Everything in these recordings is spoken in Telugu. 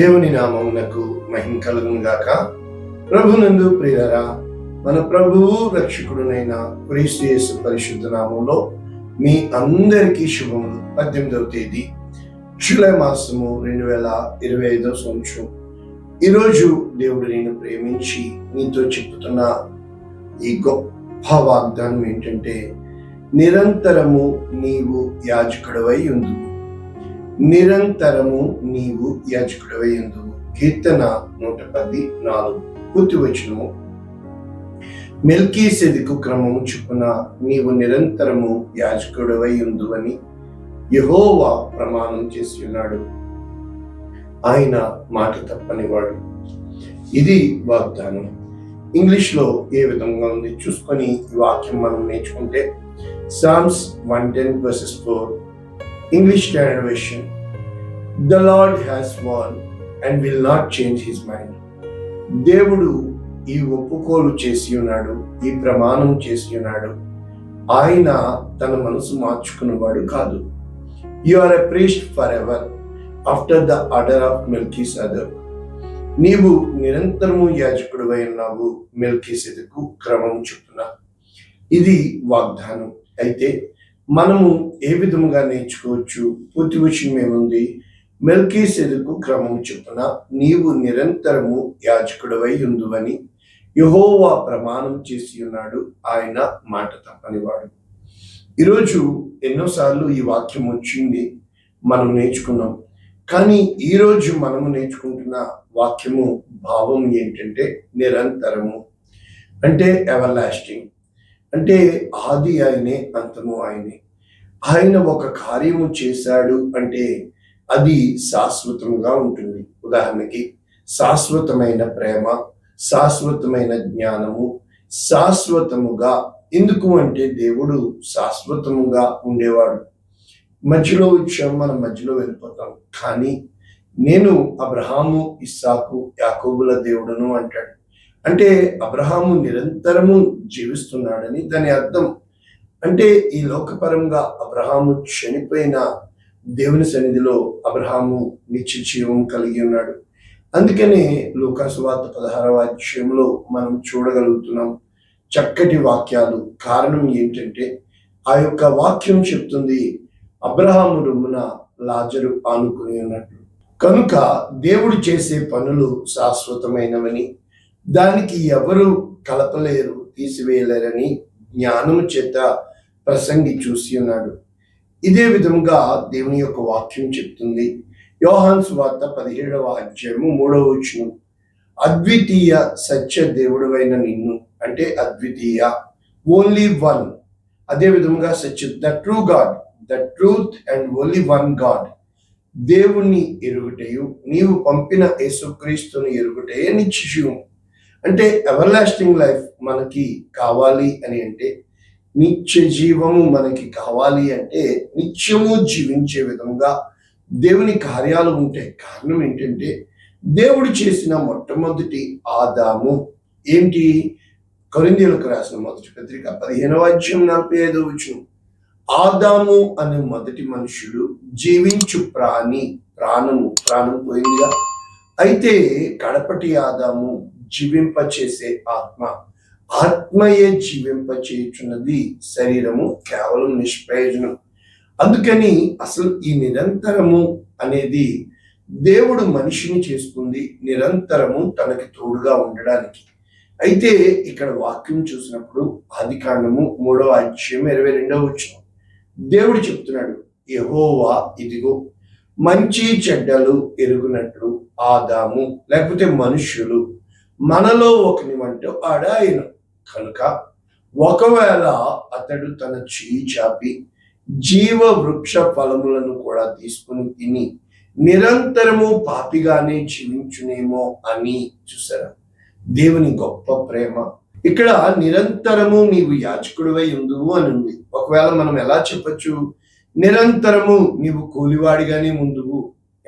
దేవుని నామమునకు మహిమ కలుగునుగాక ప్రభునందు ప్రియరా మన ప్రభువు రక్షకుడునైన క్రీస్తు పరిశుద్ధ నామంలో మీ అందరికీ శుభములు. పద్దెనిమిదవ తేదీ జూలై మాసము రెండు వేల ఇరవై ఐదవ సంవత్సరం. ఈరోజు దేవుడు నేను ప్రేమించి నీతో చెప్తున్న ఈ గొప్ప వాగ్దానం ఏంటంటే నిరంతరము నీవు యాజకుడవై ఉంది నిరంతరము నీవు యాజకుడవై కీర్తన నూట పది నాలుగు పూర్తి వచ్చినము మెల్కీ సెదికు క్రమము చొప్పున నీవు నిరంతరము యాజకుడవై అని యహోవా ప్రమాణం చేసి ఉన్నాడు ఆయన మాట తప్పనివాడు. ఇది వాగ్దానం. ఇంగ్లీష్లో ఏ విధంగా ఉంది చూసుకొని ఈ వాక్యం మనం నేర్చుకుంటే Psalms one ten versus four English Standard The the Lord won and and will not change his mind దేవుడు ఈ ఒప్పుకోలు చేసి ఉన్నాడు ఈ ప్రమాణం చేసి ఉన్నాడు. ఆయన తన మనసు మార్చుకున్నవాడు కాదు. You are a priest for ever after the order of మిల్కీస్ అదర్ నీవు నిరంతరము యాజకుడువై ఉన్నావు మెల్కీసెదకు క్రమం చొప్పున. ఇది వాగ్దానం. అయితే మనము ఏ విధముగా నేర్చుకోవచ్చు? పూర్తి విషయం ఏముంది? మెల్కీసెదకు క్రమం చొప్పున నీవు నిరంతరము యాజకుడవై ఉందువని యహోవా ప్రమాణం చేసి ఉన్నాడు. ఆయన మాట తప్పనివాడు. ఈరోజు ఎన్నోసార్లు ఈ వాక్యం వచ్చింది. మనం నేర్చుకున్నాం. కానీ ఈరోజు మనము నేర్చుకుంటున్న వాక్యము భావం ఏంటంటే నిరంతరము. అంటే ఎవర్ లాస్టింగ్ అంటే ఆది ఆయనే అంతము ఆయనే. ఆయన ఒక కార్యము చేశాడు అంటే అది శాశ్వతంగా ఉంటుంది. ఉదాహరణకి శాశ్వతమైన ప్రేమ శాశ్వతమైన జ్ఞానము శాశ్వతముగా ఎందుకు అంటే దేవుడు శాశ్వతముగా ఉండేవాడు. మధ్యలో వచ్చాం మనం మధ్యలో వెళ్ళిపోతాం. కానీ నేను అబ్రహాము ఇస్సాకు యాకోబుల దేవుడను అంటాడు. అంటే అబ్రహాము నిరంతరము జీవిస్తున్నాడని దాని అర్థం. అంటే ఈ లోకపరంగా అబ్రహాము చనిపోయిన దేవుని సన్నిధిలో అబ్రహాము నిత్య జీవం కలిగి ఉన్నాడు. అందుకనే లోకాసువార్త పదహారవ అధ్యాయంలో మనం చూడగలుగుతున్నాం చక్కటి వాక్యాలు. కారణం ఏంటంటే ఆ యొక్క వాక్యం చెప్తుంది అబ్రహాము రొమ్మున లాజరు ఆనుకుని ఉన్నట్లు కనుక దేవుడు చేసే పనులు శాశ్వతమైనవని దానికి ఎవరు కలపలేరు తీసివేయలేరని జ్ఞానము చేత ప్రసంగి చూసి ఉన్నాడు. ఇదే విధముగా దేవుని యొక్క వాక్యం చెప్తుంది. యోహాన్స్ వార్త పదిహేడవ అధ్యాయము మూడవ వచనం. అద్వితీయ సత్య దేవుడవైన నిన్ను అంటే అద్వితీయ ఓన్లీ వన్. అదే విధముగా సత్య the true God the truth and only one God. దేవుణ్ణి ఎరుగుటయు నీవు పంపిన యేసుక్రీస్తుని ఎరుగుటయే నిశ్చయం అంటే ఎవర్లాస్టింగ్ లైఫ్ మనకి కావాలి అని అంటే నిత్య జీవము మనకి కావాలి అంటే నిత్యము జీవించే విధంగా దేవుని కార్యాలు ఉంటాయి కారణం ఏంటంటే దేవుడు చేసిన మొట్టమొదటి ఆదాము. ఏంటి? కరిందీలకు రాసిన మొదటి పత్రిక పదిహేనవ అధ్యాయం నలభై ఐదో వచ్చిన ఆదాము అనే మొదటి మనుషుడు జీవించు ప్రాణి ప్రాణము ప్రాణం పోయిందిగా. అయితే కడపటి ఆదాము జీవింప చేసే ఆత్మ. ఆత్మయే జీవింపచేయుచున్నది శరీరము కేవలం నిష్ప్రయోజనం. అందుకని అసలు ఈ నిరంతరము అనేది దేవుడు మనిషిని చేసుకుంది నిరంతరము తనకి తోడుగా ఉండడానికి. అయితే ఇక్కడ వాక్యం చూసినప్పుడు ఆది కాండము మూడవ అధ్యాయం ఇరవై రెండవ వచ్చిన దేవుడు చెప్తున్నాడు యహోవా ఇదిగో మంచి చెడ్డలు ఎరుగునట్లు ఆదాము లేకపోతే మనుష్యులు మనలో ఒకని వంట ఆడ ఆయన కనుక ఒకవేళ అతడు తన చేయి చాపి జీవ వృక్ష ఫలములను కూడా తీసుకుని తిని నిరంతరము పాపిగానే జీవించునేమో అని చూసారా దేవుని గొప్ప ప్రేమ. ఇక్కడ నిరంతరము నీవు యాచకుడివై ఉందువు అని ఉంది. ఒకవేళ మనం ఎలా చెప్పొచ్చు? నిరంతరము నీవు కూలివాడిగానే ఉండు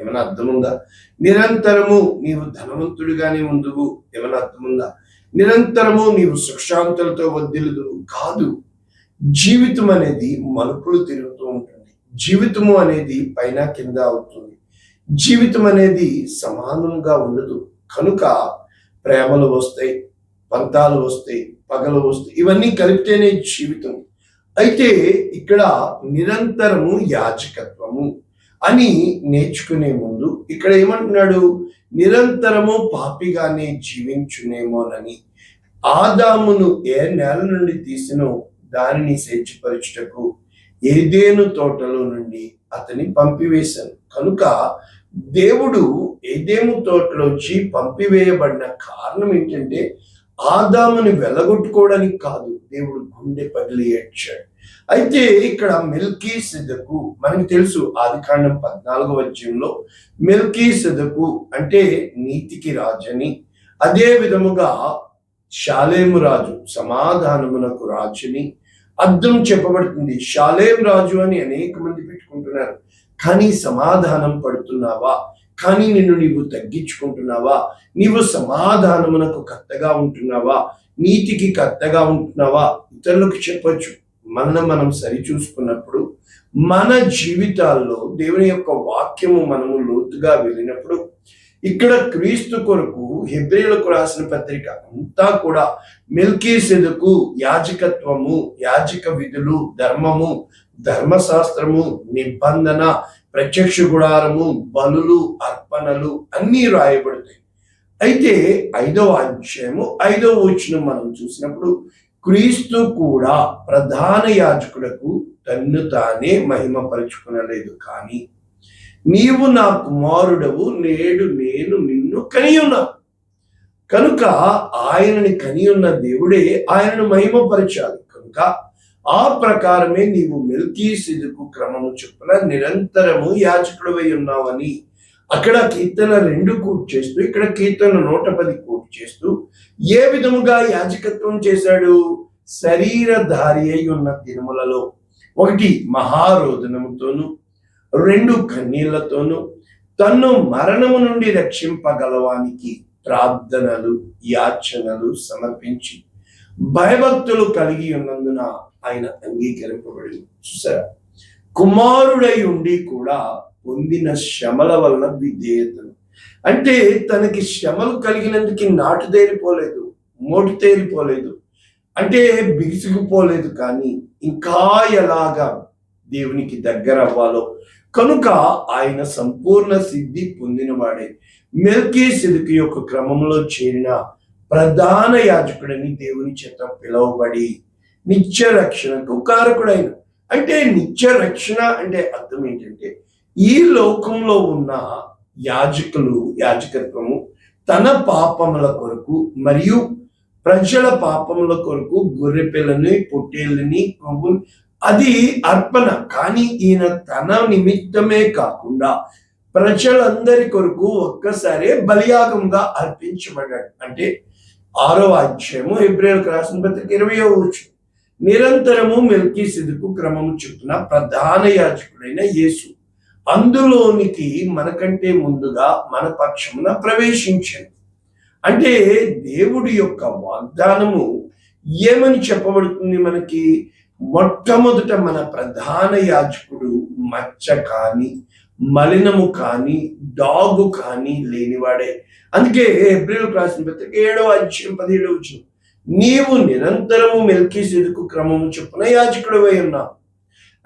ఏమైనా అర్థం ఉందా నిరంతరము నీవు ధనవంతుడిగానే ఉందువు ఏమైనా అర్థముందా? నిరంతరము నీవు సుఖశాంతులతో వద్దిలదు కాదు జీవితం అనేది మలుపులు తిరుగుతూ ఉంటుంది. జీవితము అనేది పైన కింద అవుతుంది. జీవితం అనేది సమానంగా ఉండదు. కనుక ప్రేమలు వస్తాయి పంతాలు వస్తాయి పగలు వస్తాయి. ఇవన్నీ కలిపితేనే జీవితం. అయితే ఇక్కడ నిరంతరము యాజకత్వము. అని నేర్చుకునే ముందు ఇక్కడ ఏమంటున్నాడు? నిరంతరము పాపిగానే జీవించునేమోనని ఆదామును ఏ నేల నుండి తీసినో దానిని సేర్చిపరచుటకు ఏదేను తోటలో నుండి అతని పంపివేశాను. కనుక దేవుడు ఏదేము తోటలోంచి పంపివేయబడిన కారణం ఏంటంటే ఆదాముని వెలగొట్టుకోవడానికి కాదు. దేవుడు గుండె పగిలి ఏడ్చాడు. అయితే ఇక్కడ మిల్కీ సెదకు మనకి తెలుసు ఆది కాండం పద్నాలుగవ అధ్యాయంలో మిల్కీ సెదకు అంటే నీతికి రాజని అదే విధముగా షాలేము రాజు సమాధానమునకు రాజుని అర్థం చెప్పబడుతుంది. షాలేం రాజు అని అనేక మంది పెట్టుకుంటున్నారు. కానీ సమాధానం పడుతున్నావా? కానీ నిన్ను నీవు తగ్గించుకుంటున్నావా? నీవు సమాధానమునకు కర్తగా ఉంటున్నావా? నీతికి కర్తగా ఉంటున్నావా? ఇతరులకు చెప్పొచ్చు. మనల్ని మనం సరిచూసుకున్నప్పుడు మన జీవితాల్లో దేవుని యొక్క వాక్యము మనము లోతుగా వెళ్ళినప్పుడు ఇక్కడ క్రీస్తు కొరకు హెబ్రిలకు రాసిన పత్రిక అంతా కూడా మిల్కీ సెదుకు యాజకత్వము యాజక విధులు ధర్మము ధర్మశాస్త్రము నిబంధన ప్రత్యక్ష గుడారము బలులు అర్పణలు అన్నీ రాయబడతాయి. అయితే ఐదవ అధ్యాయము ఐదవ వచనం మనం చూసినప్పుడు క్రీస్తు కూడా ప్రధాన యాజకులకు తన్ను తానే మహిమపరుచుకునలేదు కానీ నీవు నా కుమారుడవు నేడు నేను నిన్ను కనియున్నా. కనుక ఆయనని కనియున్న దేవుడే ఆయనను మహిమపరచాలి. కనుక ఆ ప్రకారమే నీవు మిల్కీ సిదుకు క్రమము చొప్పున నిరంతరము యాచకుడవై ఉన్నావని అక్కడ కీర్తన రెండు కూర్చేస్తూ ఇక్కడ కీర్తన నూట పది కూట్ చేస్తూ ఏ విధముగా యాజకత్వం చేశాడు? శరీరధారి అయి ఉన్న తిరుమలలో ఒకటి మహారోదనముతోను రెండు కన్నీళ్ళతోను తన్ను మరణము నుండి రక్షింపగలవానికి ప్రార్థనలు యాచనలు సమర్పించి భయభక్తులు కలిగి ఉన్నందున ఆయన అంగీకరింపబడి చూసారా? కుమారుడై ఉండి కూడా పొందిన శ్రమల వలన విధేయతను అంటే తనకి శ్రమలు కలిగినందుకు నాటు తేరిపోలేదు మోటు తేరిపోలేదు. అంటే బిగుసుకుపోలేదు కానీ ఇంకా ఎలాగా దేవునికి దగ్గర అవ్వాలో? కనుక ఆయన సంపూర్ణ సిద్ధి పొందినవాడే. మెల్కీ సిద్ధి యొక్క క్రమంలో చేరిన ప్రధాన యాజకుడని దేవుని చేత పిలువబడి నిత్య రక్షణకు కారకుడైన అంటే నిత్య రక్షణ అంటే అర్థం ఏంటంటే ఈ లోకంలో ఉన్న యాజకులు యాజకత్వము తన పాపముల కొరకు మరియు ప్రజల పాపముల కొరకు గొర్రె పిల్లని పొట్టేళ్ళని అది అర్పణ. కానీ ఈయన తన నిమిత్తమే కాకుండా ప్రజలందరి కొరకు ఒక్కసారి బలియాగంగా అర్పించబడ్డాడు. అంటే ఆరో అధ్యాయము ఏప్రిల్ రాసిన పత్రిక ఇరవయో వచ్చు నిరంతరము మెల్కీ సిదుకు క్రమము చెప్తున్న ప్రధాన యాజకుడైన యేసు. అందులోనికి మనకంటే ముందుగా మన పక్షమున ప్రవేశించింది అంటే దేవుడి యొక్క వాగ్దానము ఏమని చెప్పబడుతుంది మనకి? మొట్టమొదట మన ప్రధాన యాజకుడు మచ్చ కాని మలినము కాని డాగు కాని లేనివాడే. అందుకే ఏప్రిల్ రాసిన పత్రిక ఏడవ అధ్యయం పదిహేడవ వచ్చిన నీవు నిరంతరము మెల్కీ సిరుకు క్రమము చొప్పున యాజకుడివై ఉన్నావు.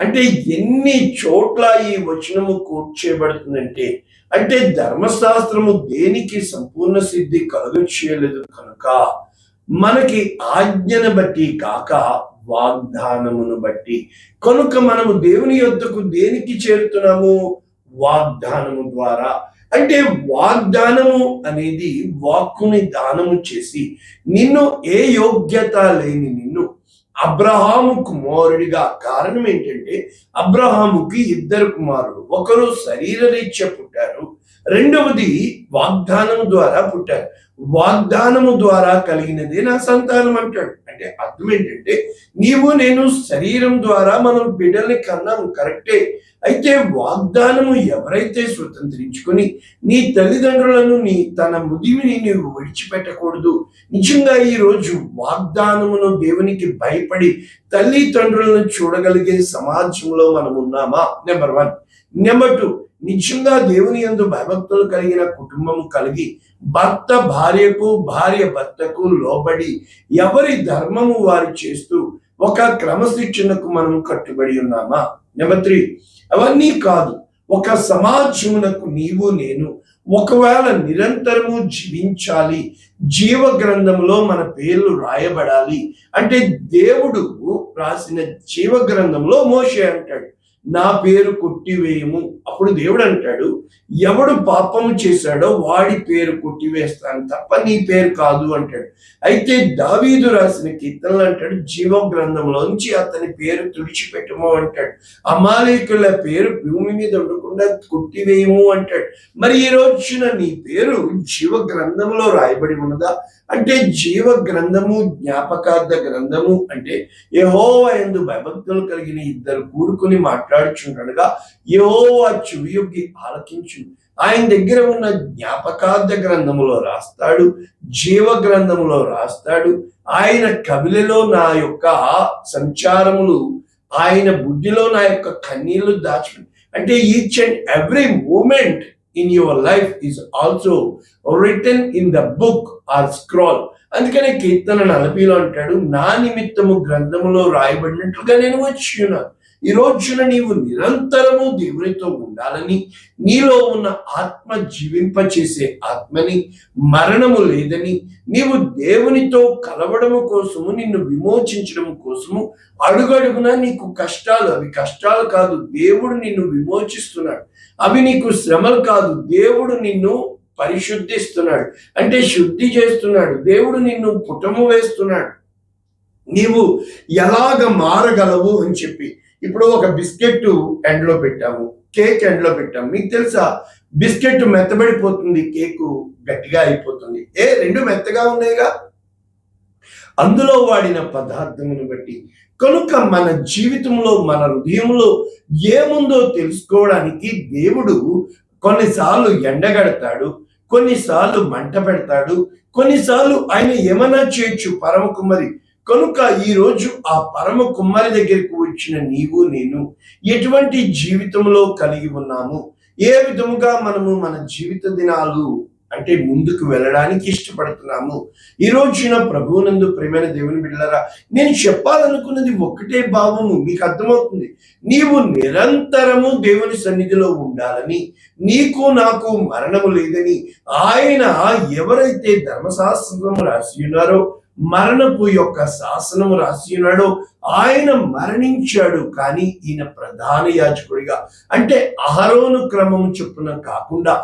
అంటే ఎన్ని చోట్ల ఈ వచనము కోట్ చేయబడుతుందంటే అంటే ధర్మశాస్త్రము దేనికి సంపూర్ణ సిద్ధి కలుగ చేయలేదు కనుక మనకి ఆజ్ఞను బట్టి కాక వాగ్దానమును బట్టి. కనుక మనము దేవుని యొద్దకు దేనికి చేరుతున్నాము? వాగ్దానము ద్వారా. అంటే వాగ్దానము అనేది వాక్కుని దానము చేసి నిన్ను ఏ యోగ్యత లేని నిన్ను అబ్రహాము కుమారుడిగా కారణం ఏంటంటే అబ్రహాముకి ఇద్దరు కుమారుడు ఒకరు శరీరరీత్యా పుట్టారు రెండవది వాగ్దానం ద్వారా పుట్టారు. వాగ్దానము ద్వారా కలిగినదే నా సంతానం అంటాడు. అంటే అర్థం ఏంటంటే నీవు నేను శరీరం ద్వారా మనం బిడ్డల్ని కన్నాం కరెక్టే. అయితే వాగ్దానము ఎవరైతే స్వతంత్రించుకొని నీ తల్లిదండ్రులను నీ తన ముదివిని నీవు విడిచిపెట్టకూడదు. నిజంగా ఈ రోజు వాగ్దానమును దేవునికి భయపడి తల్లిదండ్రులను చూడగలిగే సమాజంలో మనం ఉన్నామా నెంబర్ వన్ నెంబర్ టూ నిజంగా దేవుని యందు భయభక్తులు కలిగిన కుటుంబం కలిగి భర్త భార్యకు భార్య భర్తకు లోబడి ఎవరి ధర్మము వారు చేస్తూ ఒక క్రమశిక్షణకు మనం కట్టుబడి ఉన్నామా? నెంబర్ త్రీ అవన్నీ కాదు ఒక సమాజమునకు నీవు నేను ఒకవేళ నిరంతరము జీవించాలి జీవ గ్రంథంలో మన పేర్లు రాయబడాలి. అంటే దేవుడు రాసిన జీవ గ్రంథంలో మోషే అంటాడు నా పేరు కొట్టివేయము. అప్పుడు దేవుడు అంటాడు ఎవడు పాపము చేశాడో వాడి పేరు కొట్టివేస్తాను తప్ప నీ పేరు కాదు అంటాడు. అయితే దావీదు రాసిన కీర్తనలు అంటాడు జీవ గ్రంథంలోంచి అతని పేరు తుడిచిపెట్టము అంటాడు. అమాలేకుల పేరు భూమి మీద ఉండకుండా కొట్టివేయము అంటాడు. మరి ఈ రోజున నీ పేరు జీవ గ్రంథంలో రాయబడి ఉన్నదా? అంటే జీవ గ్రంథము జ్ఞాపకార్థ గ్రంథము అంటే యహోవ ఎందు భయభక్తులు కలిగిన ఇద్దరు కూడుకుని మాట్లాడుచుండగా యెహోవా చెవియొగ్గి ఆలకించు ఆయన దగ్గర ఉన్న జ్ఞాపకార్థ గ్రంథములో రాస్తాడు జీవ గ్రంథములో రాస్తాడు. ఆయన కవిలలో నా యొక్క సంచారములు ఆయన బుద్ధిలో నా యొక్క కన్నీళ్ళు దాచు అంటే each and every moment in your life is also return in the book or scroll అందుకనే కీర్తన నలభైలో అంటాడు నా నిమిత్తము గ్రంథములో రాయబడినట్లుగా నేను వచ్చి ఈ రోజున నీవు నిరంతరము దేవునితో ఉండాలని నీలో ఉన్న ఆత్మ జీవింపచేసే ఆత్మని మరణము లేదని నీవు దేవునితో కలవడము కోసము నిన్ను విమోచించడం కోసము అడుగడుగున నీకు కష్టాలు అవి కష్టాలు కాదు దేవుడు నిన్ను విమోచిస్తున్నాడు. అవి నీకు శ్రమలు కాదు. దేవుడు నిన్ను పరిశుద్ధిస్తున్నాడు. అంటే శుద్ధి చేస్తున్నాడు. దేవుడు నిన్ను పుటము వేస్తున్నాడు. నీవు ఎలాగ మారగలవు అని చెప్పి. ఇప్పుడు ఒక బిస్కెట్ ఎండ్లో పెట్టాము. కేక్ ఎండ్లో పెట్టాము. మీకు తెలుసా? బిస్కెట్ మెత్తబడిపోతుంది. కేక్ గట్టిగా అయిపోతుంది. ఏ రెండు మెత్తగా ఉన్నాయిగా? అందులో వాడిన పదార్థమును బట్టి కనుక మన జీవితంలో మన హృదయంలో ఏముందో తెలుసుకోవడానికి దేవుడు కొన్నిసార్లు ఎండగడతాడు కొన్నిసార్లు మంట పెడతాడు కొన్నిసార్లు ఆయన ఏమైనా చేయొచ్చు పరమ కుమ్మరి కనుక ఈ రోజు ఆ పరమ కుమ్మరి దగ్గరికి వచ్చిన నీవు నేను ఎటువంటి జీవితంలో కలిగి ఉన్నాము? ఏ విధముగా మనము మన జీవిత దినాలు అంటే ముందుకు వెళ్ళడానికి ఇష్టపడుతున్నాము. ఈ రోజున ప్రభువునందు ప్రేమైన దేవుని బిడ్డలారా నేను చెప్పాలనుకున్నది ఒక్కటే భావము మీకు అర్థమవుతుంది. నీవు నిరంతరము దేవుని సన్నిధిలో ఉండాలని నీకు నాకు మరణము లేదని ఆయన ఎవరైతే ధర్మశాస్త్రం రాసి ఉన్నారో మరణపు యొక్క శాసనం రాసి ఉన్నాడు ఆయన మరణించాడు. కానీ ఈయన ప్రధాన యాజకుడిగా అంటే అహరోను క్రమము చొప్పున కాకుండా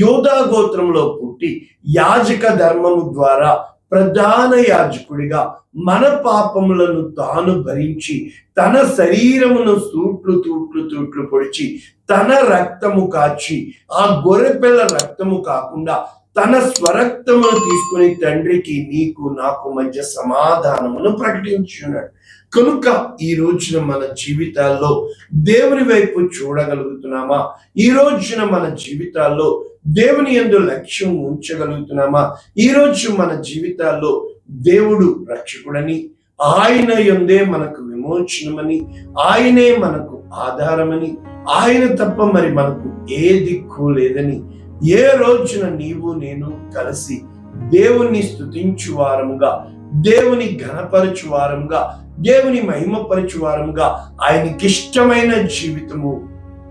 యోధా గోత్రంలో పుట్టి యాజక ధర్మము ద్వారా ప్రధాన యాజకుడిగా మన పాపములను తాను భరించి తన శరీరమును తూట్లు తూట్లు తూట్లు పొడిచి తన రక్తము కాచి ఆ గొర్రెపిల్ల రక్తము కాకుండా తన స్వరక్తమును తీసుకుని తండ్రికి నీకు నాకు మధ్య సమాధానమును ప్రకటించున్నాడు కనుక ఈ రోజున మన జీవితాల్లో దేవుని వైపు చూడగలుగుతున్నామా? ఈ రోజున మన జీవితాల్లో దేవుని ఎందు లక్ష్యం ఉంచగలుగుతున్నామా? ఈ రోజు మన జీవితాల్లో దేవుడు రక్షకుడని ఆయన ఎందే మనకు విమోచనమని ఆయనే మనకు ఆధారమని ఆయన తప్ప మరి మనకు ఏ దిక్కు లేదని ఏ రోజున నీవు నేను కలిసి దేవుణ్ణి స్థుతించు వారముగా దేవుని ఘనపరచు వారముగా దేవుని మహిమపరచు వారముగా ఆయనకిష్టమైన జీవితము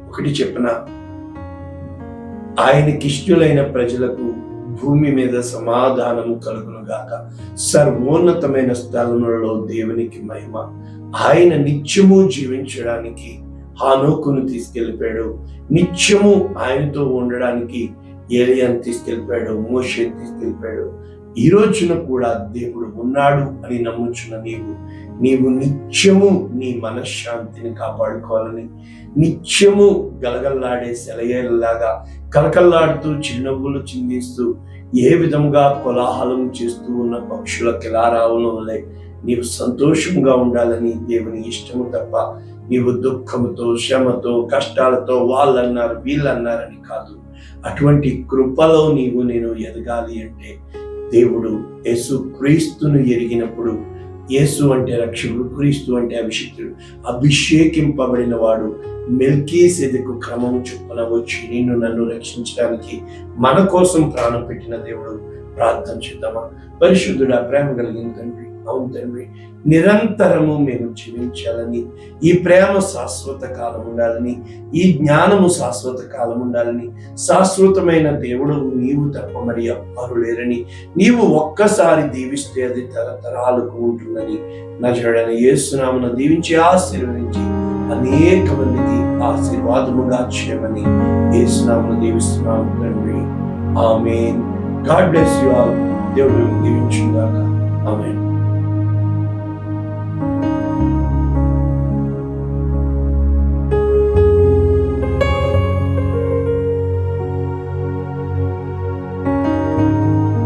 ఒకటి చెప్పిన. ఆయనకిష్టులైన ప్రజలకు భూమి మీద సమాధానము కలుగునుగాక. సర్వోన్నతమైన స్థలములలో దేవునికి మహిమ. ఆయన నిత్యము జీవించడానికి హానోకును తీసుకెళ్ళిపోయాడు. నిత్యము ఆయనతో ఉండడానికి ఏలియాను తీసుకెళ్ళిపోయాడు మోషేని తీసుకెళ్ళిపోయాడు. ఈ రోజున కూడా దేవుడు ఉన్నాడు అని నమ్ముచున్న నీవు నీవు నిత్యము నీ మనశ్శాంతిని కాపాడుకోవాలని నిత్యము గలగల్లాడే సెలయేలాగా కలకల్లాడుతూ చిరునవ్వులు చిందిస్తూ ఏ విధముగా కోలాహలం చేస్తూ ఉన్న పక్షుల కిలారావుల వలె నీవు సంతోషంగా ఉండాలని దేవుని ఇష్టము తప్ప నీవు దుఃఖంతో శ్రమతో కష్టాలతో వాళ్ళన్నారు వీళ్ళన్నారని కాదు. అటువంటి కృపలో నీవు నేను ఎదగాలి అంటే దేవుడు యేసు క్రీస్తును ఎరిగినప్పుడు యేసు అంటే రక్షకుడు క్రీస్తు అంటే అభిషిక్తుడు అభిషేకింపబడిన వాడు మెల్కీ సెదకు క్రమం చొప్పున వచ్చి నేను నన్ను రక్షించడానికి మన కోసం ప్రాణం పెట్టిన దేవుడు ప్రార్థన చేద్దామా? పరిశుద్ధుడు ప్రేమ కలిగిన తండ్రి అవును తండ్రి. నిరంతరము మేము జీవించాలని ఈ ప్రేమ శాశ్వత కాలం ఉండాలని ఈ జ్ఞానము శాశ్వత కాలం ఉండాలని శాశ్వతమైన దేవుడు నీవు తప్ప మరి ఎవ్వరు లేరని నీవు ఒక్కసారి దీవిస్తే అది తరతరాలకు ఉంటుందని నజరడని యేసునామను దీవించి ఆశీర్వదించి అనేక మందికి ఆశీర్వాదముగా చేయమని యేసునామను దీవిస్తున్నాము తండ్రి. Amen. God bless you all. దేవుడు దీవించుగాక ఆమెన్.